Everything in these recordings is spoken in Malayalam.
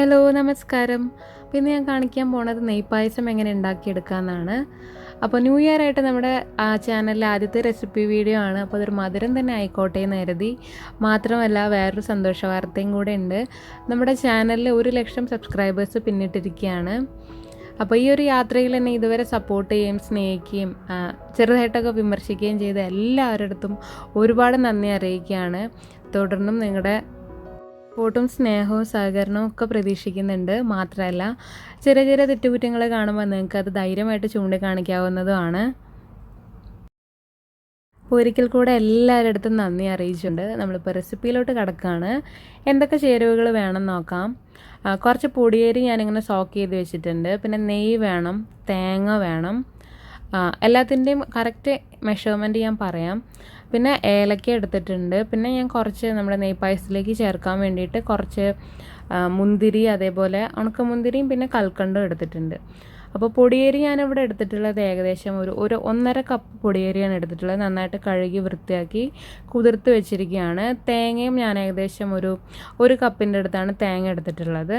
ഹലോ നമസ്കാരം. പിന്നെ ഞാൻ കാണിക്കാൻ പോണത് നെയ്പായസം എങ്ങനെ ഉണ്ടാക്കിയെടുക്കാമെന്നാണ് അപ്പോൾ ന്യൂ ഇയർ ആയിട്ട് നമ്മുടെ ആ ചാനലിലെ ആദ്യത്തെ റെസിപ്പി വീഡിയോ ആണ്. അപ്പോൾ അതൊരു മധുരം തന്നെ ആയിക്കോട്ടെ എന്ന് കരുതി. മാത്രമല്ല വേറൊരു സന്തോഷ വാർത്തയും കൂടെ ഉണ്ട്. നമ്മുടെ ചാനലിൽ ഒരു ലക്ഷം സബ്സ്ക്രൈബേഴ്സ് പിന്നിട്ടിരിക്കുകയാണ് അപ്പോൾ ഈ ഒരു യാത്രയിൽ എന്നെ ഇതുവരെ സപ്പോർട്ട് ചെയ്യുകയും സ്നേഹിക്കുകയും ചെറുതായിട്ടൊക്കെ വിമർശിക്കുകയും ചെയ്ത എല്ലാവരുടെ അടുത്തും ഒരുപാട് നന്ദി അറിയിക്കുകയാണ്. തുടർന്നും നിങ്ങളുടെ സപ്പോർട്ടും സ്നേഹവും സഹകരണവും ഒക്കെ പ്രതീക്ഷിക്കുന്നുണ്ട്. മാത്രമല്ല ചെറിയ ചെറിയ തെറ്റുകുറ്റങ്ങൾ കാണുമ്പോൾ നിങ്ങൾക്ക് അത് ധൈര്യമായിട്ട് ചൂണ്ടിക്കാണിക്കാവുന്നതുമാണ്. ഒരിക്കൽ കൂടെ എല്ലാവരുടെ അടുത്തും നന്ദി അറിയിച്ചിട്ടുണ്ട്. നമ്മളിപ്പോൾ റെസിപ്പിയിലോട്ട് കിടക്കുകയാണ് എന്തൊക്കെ ചേരുവകൾ വേണം നോക്കാം. കുറച്ച് പൊടിയേരി ഞാനിങ്ങനെ സോക്ക് ചെയ്ത് വെച്ചിട്ടുണ്ട്. പിന്നെ നെയ്യ് വേണം തേങ്ങ വേണം. എല്ലാത്തിന്റെയും കറക്റ്റ് മെഷർമെന്റ് ഞാൻ പറയാം. പിന്നെ ഏലക്ക എടുത്തിട്ടുണ്ട്. പിന്നെ ഞാൻ കുറച്ച് നമ്മുടെ നെയ്പായസത്തിലേക്ക് ചേർക്കാൻ വേണ്ടിയിട്ട് കുറച്ച് മുന്തിരി അതേപോലെ ഉണക്കമുന്തിരിയും പിന്നെ കൽക്കണ്ടും എടുത്തിട്ടുണ്ട്. അപ്പോൾ പൊടിയേരി ഞാനിവിടെ എടുത്തിട്ടുള്ളത് ഏകദേശം ഒരു ഒരു ഒന്നര കപ്പ് പൊടിയേരിയാണ് എടുത്തിട്ടുള്ളത്. നന്നായിട്ട് കഴുകി വൃത്തിയാക്കി കുതിർത്ത് വെച്ചിരിക്കുകയാണ്. തേങ്ങയും ഞാൻ ഏകദേശം ഒരു ഒരു കപ്പിന്റെ അടുത്താണ് തേങ്ങ എടുത്തിട്ടുള്ളത്.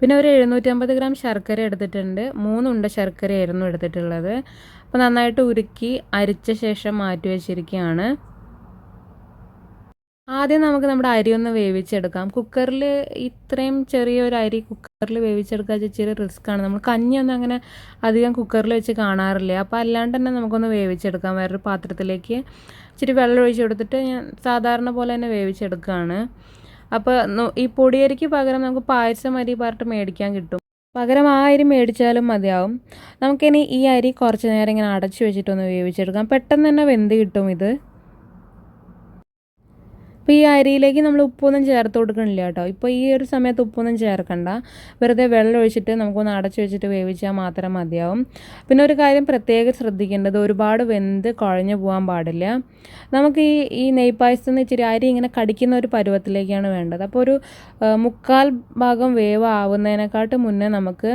പിന്നെ ഒരു എഴുന്നൂറ്റമ്പത് ഗ്രാം ശർക്കര എടുത്തിട്ടുണ്ട്. മൂന്നുണ്ട ശർക്കരയായിരുന്നു എടുത്തിട്ടുള്ളത്. അപ്പോൾ നന്നായിട്ട് ഉരുക്കി അരിച്ച ശേഷം മാറ്റി വെച്ചിരിക്കുകയാണ്. ആദ്യം നമുക്ക് നമ്മുടെ അരി ഒന്ന് വേവിച്ചെടുക്കാം. കുക്കറിൽ ഇത്രയും ചെറിയൊരു അരി കുക്കറിൽ വേവിച്ചെടുക്കുക ചെറിയ റിസ്ക് ആണ്. നമ്മൾ കഞ്ഞിയൊന്നും അങ്ങനെ അധികം കുക്കറിൽ വെച്ച് കാണാറില്ല. അപ്പോൾ അല്ലാണ്ട് തന്നെ നമുക്കൊന്ന് വേവിച്ചെടുക്കാം. വേറൊരു പാത്രത്തിലേക്ക് ഇച്ചിരി വെള്ളം ഒഴിച്ച് കൊടുത്തിട്ട് ഞാൻ സാധാരണ പോലെ തന്നെ വേവിച്ചെടുക്കുകയാണ്. അപ്പോൾ ഈ പൊടിയരിക്ക് പകരം നമുക്ക് പായസം അരി പറഞ്ഞിട്ട് മേടിക്കാൻ കിട്ടും. പകരം ആ അരി മേടിച്ചാലും മതിയാവും. നമുക്കിനി ഈ അരി കുറച്ച് നേരം ഇങ്ങനെ അടച്ചു വെച്ചിട്ടൊന്ന് വേവിച്ചെടുക്കാം. പെട്ടെന്ന് തന്നെ വെന്ത് കിട്ടും ഇത്. ഇപ്പോൾ ഈ അരിയിലേക്ക് നമ്മൾ ഉപ്പൊന്നും ചേർത്ത് കൊടുക്കണില്ല കേട്ടോ. ഇപ്പോൾ ഈ ഒരു സമയത്ത് ഉപ്പൊന്നും ചേർക്കണ്ട. വെറുതെ വെള്ളം ഒഴിച്ചിട്ട് നമുക്കൊന്ന് അടച്ചു വെച്ചിട്ട് വേവിച്ചാൽ മാത്രം മതിയാവും. പിന്നെ ഒരു കാര്യം പ്രത്യേകം ശ്രദ്ധിക്കേണ്ടത് ഒരുപാട് വെന്ത് കുഴഞ്ഞു പോകാൻ പാടില്ല. നമുക്ക് ഈ ഈ നെയ്പായസം ഇച്ചിരി അരി ഇങ്ങനെ കടിക്കുന്ന ഒരു പരുവത്തിലേക്കാണ് വേണ്ടത്. അപ്പോൾ ഒരു മുക്കാൽ ഭാഗം വേവ് ആവുന്നതിനെക്കാട്ട് മുന്നേ നമുക്ക്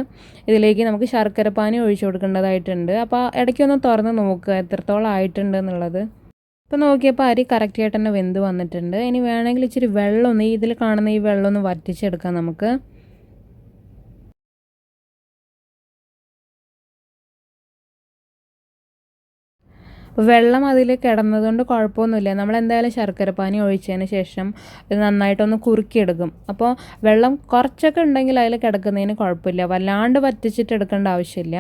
ഇതിലേക്ക് നമുക്ക് ശർക്കരപ്പാനി ഒഴിച്ചു കൊടുക്കേണ്ടതായിട്ടുണ്ട്. അപ്പോൾ ഇടയ്ക്കൊന്ന് തുറന്ന് നോക്കുക എത്രത്തോളം ആയിട്ടുണ്ട് എന്നുള്ളത്. ഇപ്പോൾ നോക്കിയപ്പോൾ അരി കറക്റ്റ് ആയിട്ട് തന്നെ വെന്ത് വന്നിട്ടുണ്ട്. ഇനി വേണമെങ്കിൽ ഇച്ചിരി വെള്ളം ഒന്ന് ഈ ഇതിൽ കാണുന്ന ഈ വെള്ളം ഒന്ന് വറ്റിച്ചെടുക്കാം നമുക്ക്. വെള്ളം അതിൽ കിടന്നതുകൊണ്ട് കുഴപ്പമൊന്നുമില്ല. നമ്മൾ എന്തായാലും ശർക്കരപ്പാനി ഒഴിച്ചതിന് ശേഷം ഇത് നന്നായിട്ടൊന്ന് കുറുക്കിയെടുക്കും. അപ്പോൾ വെള്ളം കുറച്ചൊക്കെ ഉണ്ടെങ്കിൽ അതിൽ കിടക്കുന്നതിന് കുഴപ്പമില്ല. വല്ലാണ്ട് വറ്റിച്ചിട്ട് എടുക്കേണ്ട ആവശ്യമില്ല.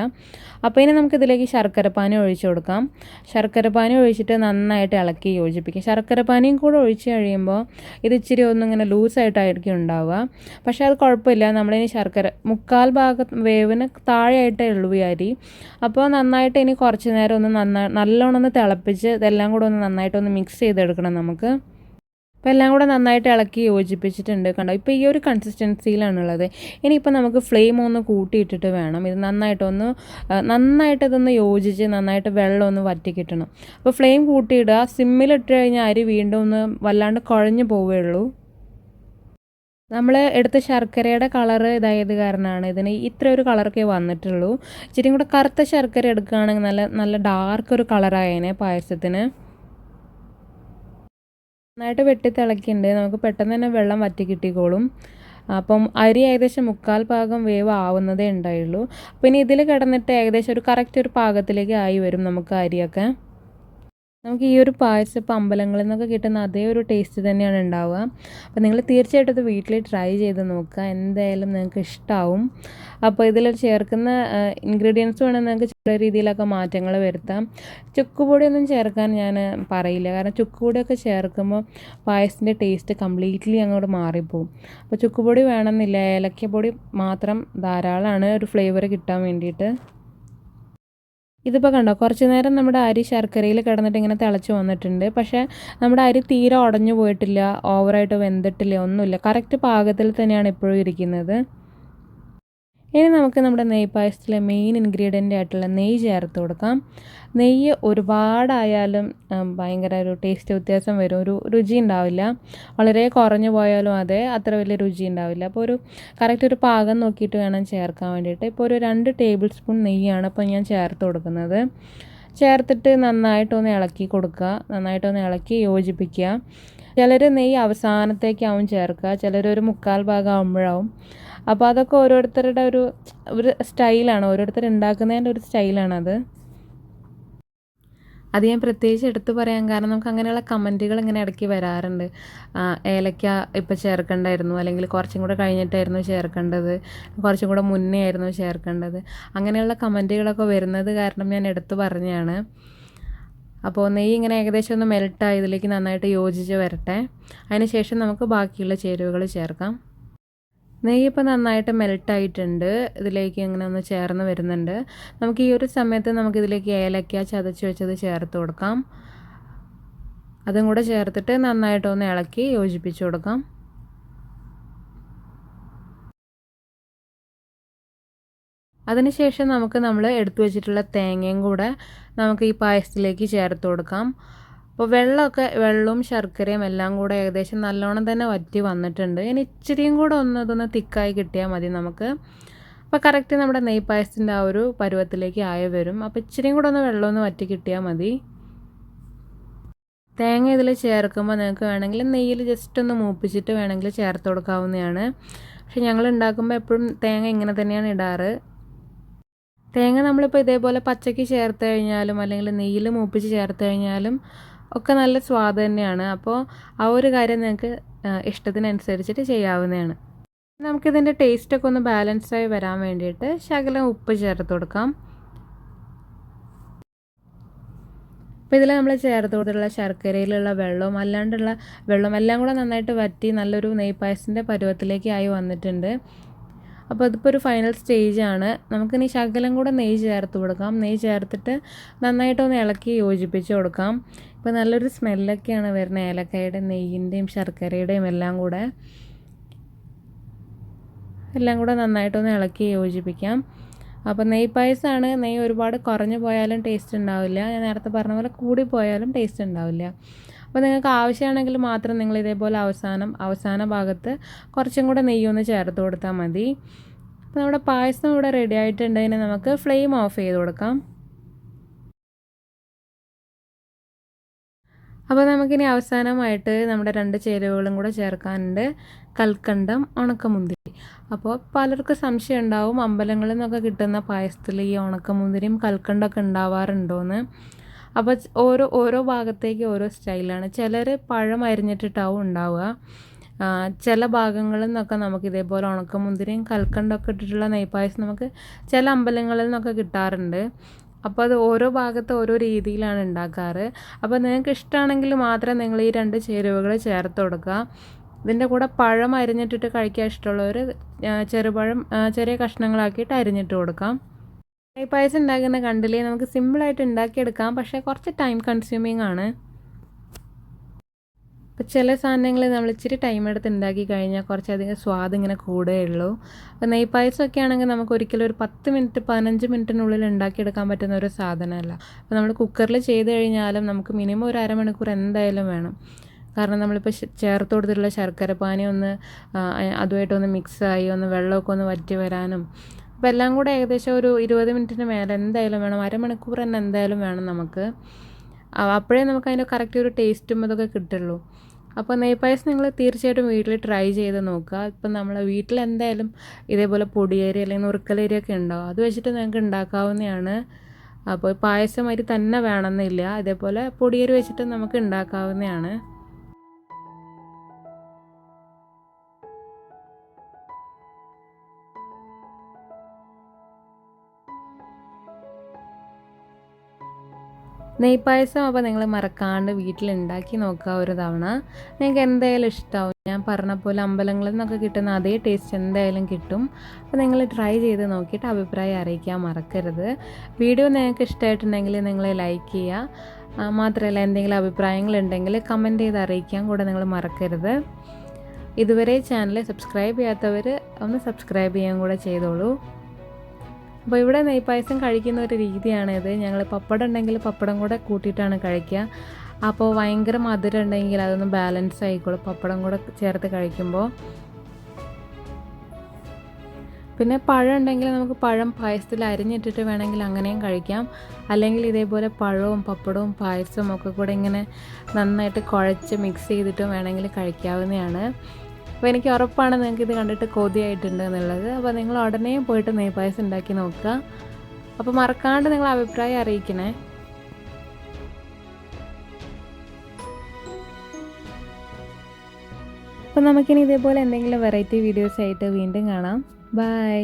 അപ്പോൾ ഇനി നമുക്ക് ഇതിലേക്ക് ശർക്കരപ്പാനി ഒഴിച്ചു കൊടുക്കാം. ശർക്കരപ്പാനി ഒഴിച്ചിട്ട് നന്നായിട്ട് ഇളക്കി യോജിപ്പിക്കുക. ശർക്കരപ്പാനിയും കൂടെ ഒഴിച്ച് കഴിയുമ്പോൾ ഇത് ഇച്ചിരി ഒന്നിങ്ങനെ ലൂസായിട്ടായിരിക്കും ഉണ്ടാവുക. പക്ഷേ അത് കുഴപ്പമില്ല. നമ്മളിനി ശർക്കര മുക്കാൽ ഭാഗം വേവിന് താഴെയായിട്ടേ ഉള്ളൂ അരി അപ്പോൾ നന്നായിട്ട് ഇനി കുറച്ച് നേരം ഒന്ന് നന്നായി നല്ലോണം ഒന്ന് തിളപ്പിച്ച് ഇതെല്ലാം കൂടെ ഒന്ന് നന്നായിട്ട് ഒന്ന് മിക്സ് ചെയ്തെടുക്കണം നമുക്ക്. അപ്പോൾ എല്ലാം കൂടെ നന്നായിട്ട് ഇളക്കി യോജിപ്പിച്ചിട്ടുണ്ട് കണ്ടോ? ഇപ്പോൾ ഈ ഒരു കൺസിസ്റ്റൻസിയിലാണുള്ളത് ഇനിയിപ്പോൾ നമുക്ക് ഫ്ലെയിം ഒന്ന് കൂട്ടിയിട്ടിട്ട് വേണം. ഇത് നന്നായിട്ടൊന്ന് നന്നായിട്ടതൊന്ന് യോജിച്ച് നന്നായിട്ട് വെള്ളം ഒന്ന് വറ്റി കിട്ടണം അപ്പോൾ ഫ്ലെയിം കൂട്ടിയിടുക. സിമ്മിലിട്ട് കഴിഞ്ഞാൽ അരി വീണ്ടും ഒന്ന് വല്ലാണ്ട് കുഴഞ്ഞു പോവുകയുള്ളൂ. നമ്മൾ എടുത്ത ശർക്കരയുടെ കളറ് ഇതായത് കാരണമാണ്. ഇതിന് ഇത്ര ഒരു കളറൊക്കെ വന്നിട്ടുള്ളൂ. ഇച്ചിരി കൂടെ കറുത്ത ശർക്കര എടുക്കുകയാണെങ്കിൽ നല്ല നല്ല ഡാർക്ക് ഒരു കളറായേനെ പായസത്തിന്. നന്നായിട്ട് വെട്ടി തിളക്കിണ്ട് നമുക്ക് പെട്ടെന്ന് തന്നെ വെള്ളം വറ്റി കിട്ടിക്കോളും. അപ്പം അരി ഏകദേശം മുക്കാൽ ഭാഗം വേവ് ആവുന്നതേ ഉണ്ടായുള്ളൂ. ഇനി ഇതിൽ കിടന്നിട്ട് ഏകദേശം ഒരു കറക്റ്റ് ഒരു പാകത്തിലേക്ക് ആയി വരും നമുക്ക് അരിയൊക്കെ. നമുക്ക് ഈ ഒരു പായസം ഇപ്പോൾ അമ്പലങ്ങളിൽ നിന്നൊക്കെ കിട്ടുന്ന അതേ ഒരു ടേസ്റ്റ് തന്നെയാണ് ഉണ്ടാവുക. അപ്പോൾ നിങ്ങൾ തീർച്ചയായിട്ടും ഇത് വീട്ടിൽ ട്രൈ ചെയ്ത് നോക്കുക. എന്തായാലും നിങ്ങൾക്ക് ഇഷ്ടമാവും അപ്പോൾ ഇതിൽ ചേർക്കുന്ന ഇൻഗ്രീഡിയൻസ് വേണമെങ്കിൽ നിങ്ങൾക്ക് ചില രീതിയിലൊക്കെ മാറ്റങ്ങൾ വരുത്താം. ചുക്കുപൊടിയൊന്നും ചേർക്കാൻ ഞാൻ പറയില്ല. കാരണം ചുക്കുപൊടിയൊക്കെ ചേർക്കുമ്പോൾ പായസത്തിന്റെ ടേസ്റ്റ് കംപ്ലീറ്റ്ലി അങ്ങോട്ട് മാറിപ്പോവും. അപ്പോൾ ചുക്കുപൊടി വേണമെന്നില്ല. ഏലക്കപ്പൊടി മാത്രം ധാരാളമാണ്. ഒരു ഫ്ലേവർ കിട്ടാൻ വേണ്ടിയിട്ട്. ഇതിപ്പോൾ കണ്ടോ കുറച്ച് നേരം നമ്മുടെ അരി ശർക്കരയിൽ കിടന്നിട്ട് ഇങ്ങനെ തിളച്ച് വന്നിട്ടുണ്ട്. പക്ഷേ നമ്മുടെ അരി തീരെ ഉടഞ്ഞു പോയിട്ടില്ല ഓവറായിട്ട് വെന്തിട്ടില്ല ഒന്നുമില്ല. കറക്റ്റ് പാകത്തിൽ തന്നെയാണ് ഇപ്പോഴും ഇരിക്കുന്നത്. ഇനി നമുക്ക് നമ്മുടെ നെയ്യ് പായസത്തിലെ മെയിൻ ഇൻഗ്രീഡിയന്റ് ആയിട്ടുള്ള നെയ്യ് ചേർത്ത് കൊടുക്കാം. നെയ്യ് ഒരുപാടായാലും ഭയങ്കര ഒരു ടേസ്റ്റ് വ്യത്യാസം വരും. ഒരു രുചി ഉണ്ടാവില്ല. വളരെ കുറഞ്ഞു പോയാലും അതെ അത്ര വലിയ രുചി ഉണ്ടാവില്ല. അപ്പോൾ ഒരു കറക്റ്റ് ഒരു പാകം നോക്കിയിട്ട് വേണം ചേർക്കാൻ വേണ്ടിയിട്ട്. ഇപ്പോൾ ഒരു രണ്ട് ടേബിൾ സ്പൂൺ നെയ്യാണ് ഇപ്പോൾ ഞാൻ ചേർത്ത് കൊടുക്കുന്നത്. ചേർത്തിട്ട് നന്നായിട്ടൊന്ന് ഇളക്കി കൊടുക്കുക. നന്നായിട്ടൊന്ന് ഇളക്കി യോജിപ്പിക്കുക. ചിലർ നെയ്യ് അവസാനത്തേക്കാവും ചേർക്കുക. ചിലർ ഒരു മുക്കാൽ ഭാഗം ആകുമ്പോഴാവും അപ്പോൾ അതൊക്കെ ഓരോരുത്തരുടെ ഒരു ഒരു സ്റ്റൈലാണ് ഓരോരുത്തർ ഉണ്ടാക്കുന്നതിന്റെ ഒരു സ്റ്റൈലാണത്. അത് ഞാൻ പ്രത്യേകിച്ച് എടുത്തു പറയാൻ കാരണം നമുക്ക് അങ്ങനെയുള്ള കമന്റുകൾ ഇങ്ങനെ ഇടയ്ക്ക് വരാറുണ്ട്. ഏലക്ക ഇപ്പോൾ ചേർക്കേണ്ടായിരുന്നു അല്ലെങ്കിൽ കുറച്ചും കൂടെ കഴിഞ്ഞിട്ടായിരുന്നു ചേർക്കേണ്ടത് കുറച്ചും കൂടെ മുന്നേ ആയിരുന്നു ചേർക്കേണ്ടത് അങ്ങനെയുള്ള കമന്റുകളൊക്കെ വരുന്നത് കാരണം ഞാൻ എടുത്തു പറഞ്ഞാണ്. അപ്പോൾ നെയ്യ് ഇങ്ങനെ ഏകദേശം ഒന്ന് മെൽട്ടായി ഇതിലേക്ക് നന്നായിട്ട് യോജിച്ച് വരട്ടെ. അതിന് ശേഷം നമുക്ക് ബാക്കിയുള്ള ചേരുവകൾ ചേർക്കാം. നെയ്യ് ഇപ്പോൾ നന്നായിട്ട് മെൽട്ടായിട്ടുണ്ട്. ഇതിലേക്ക് ഇങ്ങനെ ഒന്ന് ചേർന്ന് വരുന്നുണ്ട്. നമുക്ക് ഈ ഒരു സമയത്ത് നമുക്കിതിലേക്ക് ഏലക്ക ചതച്ച് വെച്ചത് ചേർത്ത് കൊടുക്കാം. അതും കൂടെ ചേർത്തിട്ട് നന്നായിട്ടൊന്ന് ഇളക്കി യോജിപ്പിച്ച് കൊടുക്കാം. അതിനുശേഷം നമുക്ക് നമ്മൾ എടുത്തു വെച്ചിട്ടുള്ള തേങ്ങയും കൂടെ നമുക്ക് ഈ പായസത്തിലേക്ക് ചേർത്ത് കൊടുക്കാം. അപ്പോൾ വെള്ളമൊക്കെ വെള്ളവും ശർക്കരയും എല്ലാം കൂടെ ഏകദേശം നല്ലോണം തന്നെ വറ്റി വന്നിട്ടുണ്ട്. ഇനി ഇച്ചിരിയും കൂടെ ഒന്ന് ഇതൊന്ന് തിക്കായി കിട്ടിയാൽ മതി നമുക്ക്. അപ്പോൾ കറക്റ്റ് നമ്മുടെ നെയ് പായസത്തിന്റെ ആ ഒരു പരുവത്തിലേക്ക് ആയ വരും. അപ്പോൾ ഇച്ചിരിയും കൂടെ ഒന്ന് വെള്ളം ഒന്ന് വറ്റി കിട്ടിയാൽ മതി. തേങ്ങ ഇതിൽ ചേർക്കുമ്പോൾ നിങ്ങൾക്ക് വേണമെങ്കിൽ നെയ്യിൽ ജസ്റ്റ് ഒന്ന് മൂപ്പിച്ചിട്ട് വേണമെങ്കിൽ ചേർത്ത് കൊടുക്കാവുന്നതാണ്. പക്ഷെ ഞങ്ങൾ ഉണ്ടാക്കുമ്പോൾ എപ്പോഴും തേങ്ങ ഇങ്ങനെ തന്നെയാണ് ഇടാറ്. തേങ്ങ നമ്മളിപ്പോൾ ഇതേപോലെ പച്ചയ്ക്ക് ചേർത്ത് കഴിഞ്ഞാലും അല്ലെങ്കിൽ നെയ്യിൽ മൂപ്പിച്ച് ചേർത്ത് കഴിഞ്ഞാലും ഒക്കെ നല്ല സ്വാദ് തന്നെയാണ്. അപ്പോൾ ആ ഒരു കാര്യം നിങ്ങൾക്ക് ഇഷ്ടത്തിനനുസരിച്ചിട്ട് ചെയ്യാവുന്നതാണ്. നമുക്കിതിന്റെ ടേസ്റ്റൊക്കെ ഒന്ന് ബാലൻസായി വരാൻ വേണ്ടിയിട്ട് ശകലം ഉപ്പ് ചേർത്ത് കൊടുക്കാം. അപ്പോൾ ഇതിൽ നമ്മൾ ചേർത്ത് കൊടുത്തിട്ടുള്ള ശർക്കരയിലുള്ള വെള്ളവും അല്ലാണ്ടുള്ള വെള്ളം എല്ലാം കൂടെ നന്നായിട്ട് വറ്റി നല്ലൊരു നെയ്പായസിന്റെ പരുവത്തിലേക്ക് ആയി വന്നിട്ടുണ്ട്. അപ്പോൾ അതിപ്പോൾ ഒരു ഫൈനൽ സ്റ്റേജ് സ്റ്റേജാണ് നമുക്കിനി ശകലം കൂടെ നെയ്യ് ചേർത്ത് കൊടുക്കാം. നെയ്യ് ചേർത്തിട്ട് നന്നായിട്ടൊന്ന് ഇളക്കി യോജിപ്പിച്ച് കൊടുക്കാം. ഇപ്പോൾ നല്ലൊരു സ്മെല്ലൊക്കെയാണ് വരുന്നത് ഏലക്കായുടെ നെയ്യിന്റെയും ശർക്കരയുടെയും എല്ലാം കൂടെ. എല്ലാം കൂടെ നന്നായിട്ടൊന്ന് ഇളക്കി യോജിപ്പിക്കാം. അപ്പോൾ നെയ് പായസമാണ് നെയ്യ് ഒരുപാട് കുറഞ്ഞു പോയാലും ടേസ്റ്റ് ഉണ്ടാവില്ല. ഞാൻ നേരത്തെ പറഞ്ഞ പോലെ കൂടി പോയാലും ടേസ്റ്റ് ഉണ്ടാവില്ല. അപ്പോൾ നിങ്ങൾക്ക് ആവശ്യമാണെങ്കിൽ മാത്രം നിങ്ങൾ ഇതേപോലെ അവസാനം അവസാന ഭാഗത്ത് കുറച്ചും കൂടെ നെയ്യൊന്ന് ചേർത്ത് കൊടുത്താൽ മതി. അപ്പോൾ നമ്മുടെ പായസം ഇവിടെ റെഡി ആയിട്ടുണ്ടെങ്കിൽ നമുക്ക് ഫ്ലെയിം ഓഫ് ചെയ്ത് കൊടുക്കാം. അപ്പോൾ നമുക്കിനി അവസാനമായിട്ട് നമ്മുടെ രണ്ട് ചേരുവകളും കൂടെ ചേർക്കാനുണ്ട്. കൽക്കണ്ടം ഉണക്കമുന്തിരി. അപ്പോൾ പലർക്കും സംശയം ഉണ്ടാവും അമ്പലങ്ങളിൽ നിന്നൊക്കെ കിട്ടുന്ന പായസത്തിൽ ഈ ഉണക്കമുന്തിരിയും കൽക്കണ്ടമൊക്കെ ഉണ്ടാവാറുണ്ടോയെന്ന് അപ്പോൾ ഓരോ ഓരോ ഭാഗത്തേക്ക് ഓരോ സ്റ്റൈലാണ്. ചിലർ പഴം അരിഞ്ഞിട്ടിട്ടാവും ഉണ്ടാവുക. ചില ഭാഗങ്ങളിൽ നിന്നൊക്കെ നമുക്ക് ഇതേപോലെ ഉണക്കമുന്തിരിയും കൽക്കണ്ടൊക്കെ ഇട്ടിട്ടുള്ള നെയ്പായസം നമുക്ക് ചില അമ്പലങ്ങളിൽ നിന്നൊക്കെ കിട്ടാറുണ്ട്. അപ്പോൾ അത് ഓരോ ഭാഗത്ത് ഓരോ രീതിയിലാണ് ഉണ്ടാക്കാറ്. അപ്പോൾ നിങ്ങൾക്ക് ഇഷ്ടമാണെങ്കിൽ മാത്രം നിങ്ങൾ ഈ രണ്ട് ചേരുവകൾ ചേർത്ത് കൊടുക്കുക. ഇതിന്റെ കൂടെ പഴം അരിഞ്ഞിട്ടിട്ട് കഴിക്കാൻ ഇഷ്ടമുള്ളവർ ചെറുപഴം ചെറിയ കഷ്ണങ്ങളാക്കിയിട്ട് അരിഞ്ഞിട്ട് കൊടുക്കാം. പായസം ഉണ്ടാക്കുന്ന കണ്ടില്ലേ? നമുക്ക് സിമ്പിളായിട്ട് ഉണ്ടാക്കിയെടുക്കാം. പക്ഷേ കുറച്ച് ടൈം കൺസ്യൂമിങ് ആണ്. അപ്പോൾ ചില സാധനങ്ങൾ നമ്മൾ ഇച്ചിരി ടൈം എടുത്ത് ഉണ്ടാക്കി കഴിഞ്ഞാൽ കുറച്ചധികം സ്വാദ് ഇങ്ങനെ കൂടുകയുള്ളൂ. അപ്പോൾ നെയ് പായസമൊക്കെ ആണെങ്കിൽ നമുക്ക് ഒരിക്കലും ഒരു പത്ത് മിനിറ്റ് പതിനഞ്ച് മിനിറ്റിനുള്ളിൽ ഉണ്ടാക്കിയെടുക്കാൻ പറ്റുന്ന ഒരു സാധനമല്ല. അപ്പോൾ നമ്മൾ കുക്കറിൽ ചെയ്ത് കഴിഞ്ഞാലും നമുക്ക് മിനിമം ഒരു അരമണിക്കൂർ എന്തായാലും വേണം. കാരണം നമ്മളിപ്പോൾ ചേർത്ത് കൊടുത്തിട്ടുള്ള ശർക്കര പാനി ഒന്ന് അതുമായിട്ടൊന്ന് മിക്സായി ഒന്ന് വെള്ളമൊക്കെ ഒന്ന് വറ്റി വരാനും അപ്പോൾ എല്ലാം കൂടെ ഏകദേശം ഒരു ഇരുപത് മിനിറ്റിന് മേലെ എന്തായാലും വേണം. അരമണിക്കൂർ തന്നെ എന്തായാലും വേണം നമുക്ക്. അപ്പോഴേ നമുക്ക് അതിന്റെ കറക്റ്റ് ഒരു ടേസ്റ്റും അതൊക്കെ കിട്ടുള്ളൂ. അപ്പോൾ നെയ്പായസം നിങ്ങൾ തീർച്ചയായിട്ടും വീട്ടിൽ ട്രൈ ചെയ്ത് നോക്കുക. ഇപ്പം നമ്മൾ വീട്ടിൽ എന്തായാലും ഇതേപോലെ പൊടിയേരി അല്ലെങ്കിൽ നുറുക്കലേരി ഒക്കെ ഉണ്ടാവും അത് വെച്ചിട്ട് നിങ്ങൾക്ക് ഉണ്ടാക്കാവുന്നതാണ്. അപ്പോൾ പായസം അരി തന്നെ വേണമെന്നില്ല. അതേപോലെ പൊടിയേരി വെച്ചിട്ട് നമുക്ക് ഉണ്ടാക്കാവുന്നതാണ്. നെയ്പായസം അപ്പോൾ നിങ്ങൾ മറക്കാണ്ട് വീട്ടിലുണ്ടാക്കി നോക്കുക ഒരു തവണ. നിങ്ങൾക്ക് എന്തായാലും ഇഷ്ടമാവും ഞാൻ പറഞ്ഞ പോലെ അമ്പലങ്ങളിൽ നിന്നൊക്കെ കിട്ടുന്ന അതേ ടേസ്റ്റ് എന്തായാലും കിട്ടും. അപ്പോൾ നിങ്ങൾ ട്രൈ ചെയ്ത് നോക്കിയിട്ട് അഭിപ്രായം അറിയിക്കാൻ മറക്കരുത്. വീഡിയോ നിങ്ങൾക്ക് ഇഷ്ടമായിട്ടുണ്ടെങ്കിൽ നിങ്ങൾ ലൈക്ക് ചെയ്യുക മാത്രമല്ല എന്തെങ്കിലും അഭിപ്രായങ്ങളുണ്ടെങ്കിൽ കമന്റ് ചെയ്ത് അറിയിക്കാൻ കൂടെ നിങ്ങൾ മറക്കരുത്. ഇതുവരെ ചാനൽ സബ്സ്ക്രൈബ് ചെയ്യാത്തവർ ഒന്ന് സബ്സ്ക്രൈബ് ചെയ്യാൻ കൂടെ ചെയ്തോളൂ. അപ്പോൾ ഇവിടെ നെയ്പായസം കഴിക്കുന്ന ഒരു രീതിയാണിത് ഞങ്ങൾ പപ്പടം ഉണ്ടെങ്കിൽ പപ്പടം കൂടെ കൂട്ടിയിട്ടാണ് കഴിക്കുക. അപ്പോൾ ഭയങ്കര മധുരം ഉണ്ടെങ്കിൽ അതൊന്ന് ബാലൻസ് ആയിക്കോളും. പപ്പടം കൂടെ ചേർത്ത് കഴിക്കുമ്പോൾ. പിന്നെ പഴം ഉണ്ടെങ്കിൽ നമുക്ക് പഴം പായസത്തിൽ അരിഞ്ഞിട്ടിട്ട് വേണമെങ്കിൽ അങ്ങനെയും കഴിക്കാം. അല്ലെങ്കിൽ ഇതേപോലെ പഴവും പപ്പടവും പായസവും ഒക്കെ കൂടെ ഇങ്ങനെ നന്നായിട്ട് കുഴച്ച് മിക്സ് ചെയ്തിട്ടും വേണമെങ്കിൽ കഴിക്കാവുന്നതാണ്. അപ്പോൾ എനിക്ക് ഉറപ്പാണ് നിങ്ങൾക്ക് ഇത് കണ്ടിട്ട് കൊതിയായിട്ടുണ്ട് എന്നുള്ളത്. അപ്പോൾ നിങ്ങൾ ഉടനെ പോയിട്ട് നെയ്പായസം ഉണ്ടാക്കി നോക്കുക. അപ്പോൾ മറക്കാണ്ട് നിങ്ങൾ അഭിപ്രായം അറിയിക്കണേ. അപ്പോൾ നമുക്കിനി ഇതേപോലെ എന്തെങ്കിലും വെറൈറ്റി വീഡിയോസ് ആയിട്ട് വീണ്ടും കാണാം. ബൈ